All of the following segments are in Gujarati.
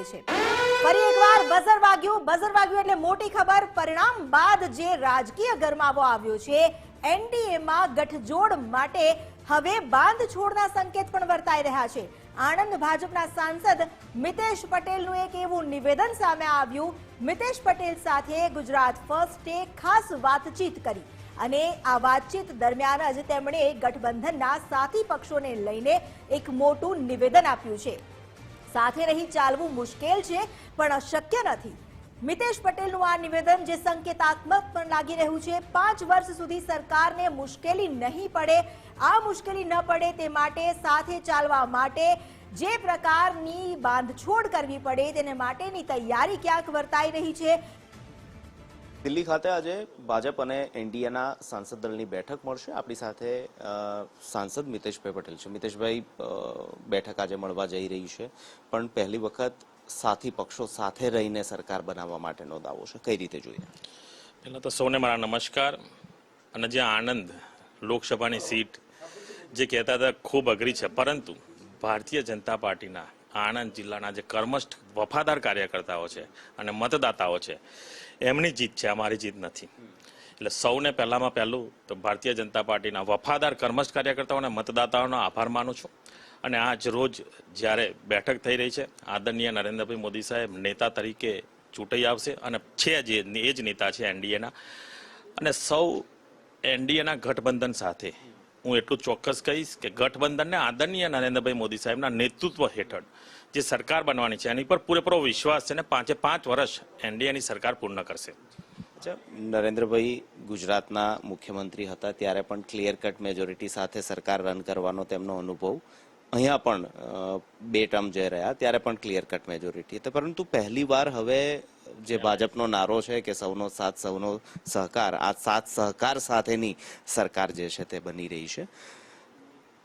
લાગે છે. ફરી એકવાર બઝર વાગ્યું. બઝર વાગ્યું એટલે મોટી ખબર. પરિણામ બાદ જે રાજકીય ગરમાવો આવ્યો છે, એનડીએમાં ગઠજોડ માટે હવે બાંધ છોડના સંકેત પણ વર્તાઈ રહ્યા છે. આણંદ ભાજપના સાંસદ મિતેશ પટેલનું એક એવું નિવેદન સામે આવ્યું. મિતેશ પટેલ સાથે ગુજરાત ફર્સ્ટે ખાસ વાતચીત કરી. અને આ વાતચીત દરમિયાન જ તેમણે ગઠબંધનના સાથી પક્ષોને લઈને એક મોટું નિવેદન આપ્યું છે. સાથે રહી ચાલવું મુશ્કેલ છે, પણ અશક્ય નથી. મિતેશ પટેલનું આ નિવેદન જે સંકેતાત્મક પણ લાગી રહ્યું છે, પાંચ વર્ષ સુધી સરકારને મુશ્કેલી નહીં પડે, આ મુશ્કેલી ન પડે તે માટે સાથે ચાલવા માટે જે પ્રકારની બાંધછોડ કરવી પડે તેને માટેની તૈયારી ક્યાંક વર્તાઈ રહી છે દિલ્હી ખાતે આજે ભાજપ અને એનડીએના સાંસદ દળની બેઠક મળશે. આપણી સાથે સાંસદ મિતેશભાઈ પટેલ છે. મિતેશભાઈ બેઠક આજે મળવા જઈ રહી છે. પણ પહેલી વખત સાથી પક્ષો સાથે રહીને સરકાર બનાવવા માટેનો દાવો છે. કઈ રીતે જોઈએ? પહેલાં તો સૌને મારા નમસ્કાર અને જે આણંદ લોકસભાની સીટ જે કહેતા હતા, ખૂબ અઘરી છે. પરંતુ ભારતીય જનતા પાર્ટીના આણંદ જિલ્લાના જે કર્મસ્થ વફાદાર કાર્યકર્તાઓ છે અને મતદાતાઓ છે, એમની જીત છે, અમારી જીત નથી. એટલે સૌને પહેલામાં પહેલું તો ભારતીય જનતા પાર્ટીના વફાદાર કર્મસ્થ કાર્યકર્તાઓ મતદાતાઓનો આભાર માનું છું. અને આજ રોજ જ્યારે બેઠક થઈ રહી છે, આદરણીય નરેન્દ્રભાઈ મોદી સાહેબ નેતા તરીકે ચૂંટાઈ આવશે અને છે જે એ જ નેતા છે એનડીએના. અને સૌ એનડીએના ગઠબંધન સાથે હું એટલું ચોક્કસ કહીશ કે ગઠબંધનને આદરણીય નરેન્દ્રભાઈ મોદી સાહેબના નેતૃત્વ હેઠળ જે સરકાર બનવાની છે, એની પર પૂરેપૂરો વિશ્વાસ છે ને પાંચે પાંચ વર્ષ એનડીએની સરકાર પૂર્ણ કરશે. નરેન્દ્રભાઈ ગુજરાતના મુખ્યમંત્રી હતા, ત્યારે પણ ક્લિયર કટ મેજોરિટી સાથે સરકાર રન કરવાનો તેમનો અનુભવ અહીંયા પણ બે ટર્મ જઈ રહ્યા, ત્યારે પણ ક્લિયર કટ મેજોરિટી હતી પરંતુ પહેલી વાર હવે જે ભાજપનો નારો છે કે સૌનો સાથ સૌનો સહકાર આ સાથ સહકાર સાથેની સરકાર જે છે તે બની રહી છે.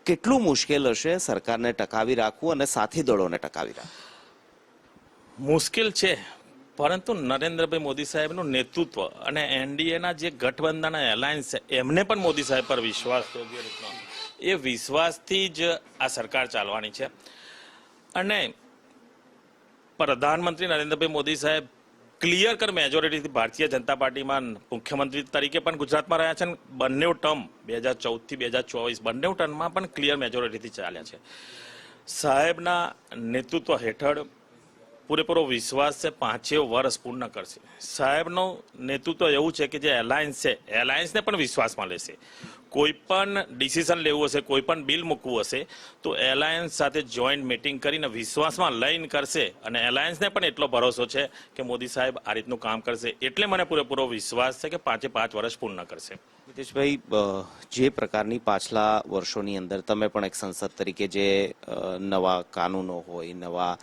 કેટલું મુશ્કેલ હશે સરકારને ટકાવી રાખવું અને સાથી દળોને ટકાવી રાખવું? મુશ્કેલ છે પરંતુ નરેન્દ્રભાઈ મોદી સાહેબનું નેતૃત્વ અને એનડીએના જે ગઠબંધન એલાયન્સ છે એમને પણ મોદી સાહેબ પર વિશ્વાસ છે જે રીતનો. એ વિશ્વાસથી જ આ સરકાર ચાલવાની છે. અને પ્રધાનમંત્રી નરેન્દ્રભાઈ મોદી સાહેબ ક્લિયર કર મેજોરિટીથી ભારતીય જનતા પાર્ટીમાં મુખ્યમંત્રી તરીકે પણ ગુજરાતમાં રહ્યા છે બંને ટર્મ બે હજાર ચૌદથી બે હજાર ચોવીસ બંને ટર્મમાં પણ ક્લિયર મેજોરિટીથી ચાલ્યા છે. સાહેબના નેતૃત્વ હેઠળ પૂરેપૂરો વિશ્વાસ છે પાંચે વર્ષ પૂર્ણ કરશે. સાહેબનું નેતૃત્વ એવું છે કે જે એલાયન્સ છે, એલાયન્સને પણ વિશ્વાસમાં લેશે કોઈ પણ ડિસિઝન લેવું હશે કોઈ પણ બિલ મૂકવું હશે, તો એલાયન્સ સાથે જોઈન્ટ મિટિંગ કરીને વિશ્વાસમાં લઈને કરશે અને એલાયન્સને પણ એટલો ભરોસો છે કે મોદી સાહેબ આ રીતનું કામ કરશે. એટલે મને પૂરેપૂરો વિશ્વાસ છે કે પાંચે પાંચ વર્ષ પૂર્ણ કરશે. નીતિશભાઈ જે પ્રકારની પાછલા વર્ષોની અંદર તમે પણ એક સંસદ તરીકે જે નવા કાનૂનો હોય, નવા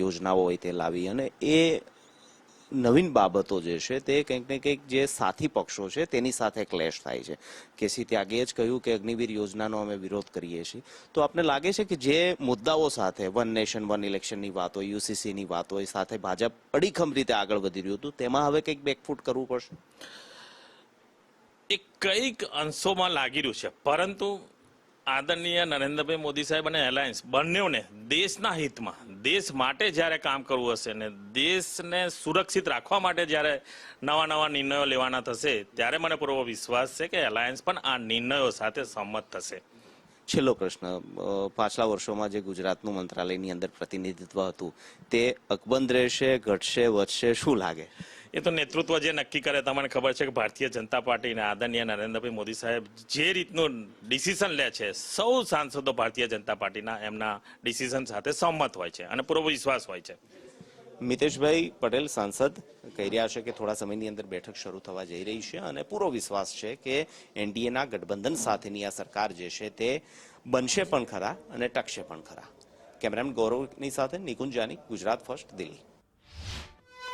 યોજનાઓ હોય તે લાવી અને એ નવીન બાબતો જે છે તે કંઈક ને કંઈક જે સાથી પક્ષો છે તેની સાથે ક્લેશ થાય છે. કેસી ત્યાગીએ જ કહ્યું કે અગ્નિવીર યોજનાનો અમે વિરોધ કરીએ છીએ. તો આપને લાગે છે કે જે મુદ્દાઓ સાથે વન નેશન, વન ઇલેક્શનની વાત હોય, યુસીસીની વાત હોય, સાથે ભાજપ અડીખમ રીતે આગળ વધી રહ્યું હતું, તેમાં હવે કંઈક બેકફૂટ કરવું પડશે? એ કંઈક અંશોમાં લાગી રહ્યું છે. પરંતુ આદરણીય નરેન્દ્રભાઈ મોદી સાહેબ અને એલાયન્સ બંનેઓને દેશના હિતમાં, દેશ માટે જ્યારે કામ કરવું હશે ને દેશને સુરક્ષિત રાખવા માટે જ્યારે નવા નવા નિર્ણયો લેવાના થશે, ત્યારે મને પૂરો વિશ્વાસ છે કે એલાયન્સ પણ આ નિર્ણયો સાથે સંમત થશે. છેલ્લો પ્રશ્ન પાછલા વર્ષોમાં જે ગુજરાતનું મંત્રાલયની અંદર પ્રતિનિધિત્વ હતું, તે અકબંધ રહેશે, ઘટશે, વધશે, શું લાગે? એ તો નેતૃત્વ જે નક્કી કરે, તમને ખબર છે કે ભારતીય જનતા પાર્ટીના આદરણીય નરેન્દ્રભાઈ મોદી સાહેબ જે રીતનું ડિસિઝન લે છે, સૌ સાંસદો ભારતીય જનતા પાર્ટીના એમના ડિસિઝન સાથે સહમત હોય છે અને પૂરો વિશ્વાસ હોય છે. મિતેશભાઈ પટેલ સાંસદ કહી રહ્યા છે કે થોડા સમયની અંદર બેઠક શરૂ થવા જઈ રહી છે અને પૂરો વિશ્વાસ છે કે એનડીએના ગઠબંધન સાથેની આ સરકાર જે છે તે બનશે પણ ખરા અને ટકશે પણ ખરા. કેમેરામેન ગૌરવની સાથે નિકુંજાની ગુજરાત ફર્સ્ટ, દિલ્હી.